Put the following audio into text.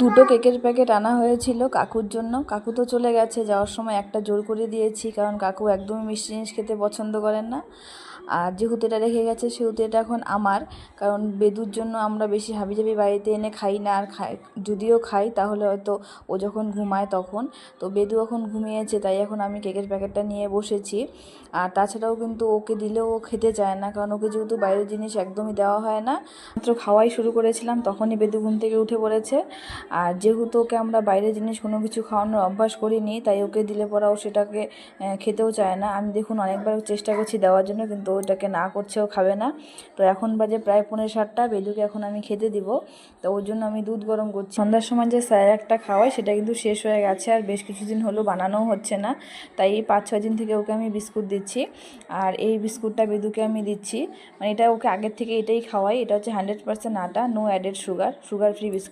দুটো কেকের প্যাকেট আনা হয়েছিল কাকুর জন্য। কাকু তো চলে গেছে, যাওয়ার সময় একটা জোর করে দিয়েছি, কারণ কাকু একদমই মিষ্টি জিনিস খেতে পছন্দ করেন না। আর যেহেতু এটা রেখে গেছে, সেহেতু এটা এখন আমার, কারণ বেদুর জন্য আমরা বেশি হাবিজাবি বাড়িতে এনে খাই না, আর খাই, যদিও খাই, তাহলে হয়তো ও যখন ঘুমায় তখন। তো বেদু এখন ঘুমিয়েছে, তাই এখন আমি কেকের প্যাকেটটা নিয়ে বসেছি। আর তাছাড়াও কিন্তু ওকে দিলেও ও খেতে চায় না, কারণ ওকে যেহেতু বাইরের জিনিস একদমই দেওয়া হয় না। মাত্র খাওয়াই শুরু করেছিলাম, তখনই বেদু ঘুম থেকে উঠে পড়েছে। আর যেহেতু ওকে আমরা বাইরের জিনিস কোনো কিছু খাওয়ানোর অভ্যাস করিনি, তাই ওকে দিলে পরাও সেটাকে খেতেও চায় না। আমি দেখুন অনেকবার চেষ্টা করছি দেওয়ার জন্য, কিন্তু ওটাকে না করছে, ও খাবে না। তো এখন বাজে প্রায় পনেরো সাতটা, বেদুকে এখন আমি খেতে দিব। তো ওর জন্য আমি দুধ গরম করছি। সন্ধ্যার সময় যে স্যার একটা খাওয়াই সেটা কিন্তু শেষ হয়ে গেছে আর বেশ কিছুদিন হলো বানানোও হচ্ছে না। তাই এই পাঁচ, ছয় দিন থেকে ওকে আমি বিস্কুট দিচ্ছি। আর এই বিস্কুটটা বেদুকে আমি দিচ্ছি। মানে এটা ওকে আগের থেকে এটাই খাওয়াই। এটা হচ্ছে হান্ড্রেড পার্সেন্ট আটা, no added sugar sugar free biscuit.